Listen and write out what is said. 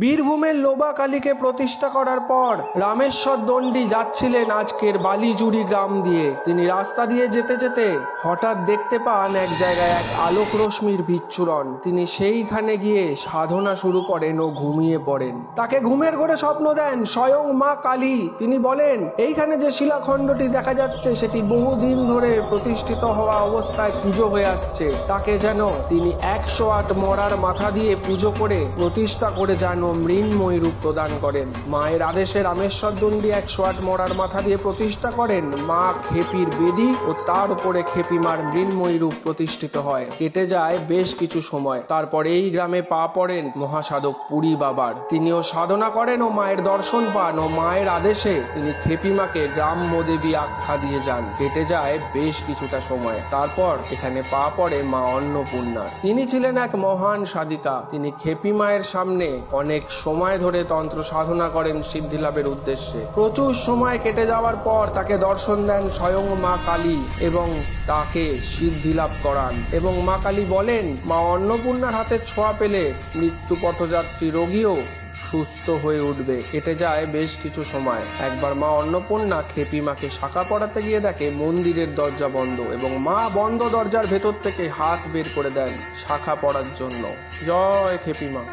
বীরভূমের লোবা কালীকে প্রতিষ্ঠা করার পর রামেশ্বর দণ্ডী যাচ্ছিলেন আজকের বালিজুড়ি গ্রাম দিয়ে। তিনি রাস্তা দিয়ে যেতে যেতে হঠাৎ দেখতে পান এক জায়গায় এক আলোক রশ্মির বিচ্ছুরণ। তিনি সেইখানে গিয়ে সাধনা শুরু করেন ও ঘুমিয়ে পড়েন। তাকে ঘুমের ঘরে স্বপ্ন দেন স্বয়ং মা কালী। তিনি বলেন, এইখানে যে শিলাখণ্ডটি দেখা যাচ্ছে, সেটি বহুদিন ধরে প্রতিষ্ঠিত হওয়া অবস্থায় পুজো হয়ে আসছে। তাকে যেন তিনি একশো আট মরার মাথা দিয়ে পুজো করে প্রতিষ্ঠা করে যেন মৃন্ময়ী রূপ প্রদান করেন। মায়ের আদেশে রামেশ্বর দণ্ডী একশো আট মরার মাথা দিয়ে প্রতিষ্ঠা করেন। মা খেপির বেদি ও তার উপরে খেপি মার মৃন্ময়ী রূপ প্রতিষ্ঠিত হয়। কেটে যায় বেশ কিছু সময়। তারপর এই গ্রামে পা পড়েন মহাসাধক পুরী বাবার। তিনিও সাধনা করেন ও মায়ের দর্শন পান ও মায়ের আদেশে তিনি খেপিমাকে গ্রাম্য দেবী আখ্যা দিয়ে যান। কেটে যায় বেশ কিছুটা সময়। তারপর এখানে পা পড়ে মা অন্নপূর্ণা তিনি ছিলেন এক মহান সাধিকা। তিনি খেপি মায়ের সামনে অনেক সময় ধরে তন্ত্র সাধনা করেন সিদ্ধি লাভের উদ্দেশ্যে। প্রচুর সময় কেটে যাওয়ার পর তাকে দর্শন দেন স্বয়ং মা কালী এবং তাকে সিদ্ধি লাভ করান। এবং মা কালী বলেন, মা অন্নপূর্ণার হাতে ছোঁয়া পেলে মৃত্যু পথযাত্রী রোগীও সুস্থ হয়ে উঠবে। কেটে যায় বেশ কিছু সময়। একবার মা অন্নপূর্ণা খেপি মাকে শাখা পড়াতে গিয়ে দেখে মন্দিরের দরজা বন্ধ এবং মা বন্ধ দরজার ভেতর থেকে হাত বের করে দেন শাখা পড়ার জন্য। জয় খেপি মা।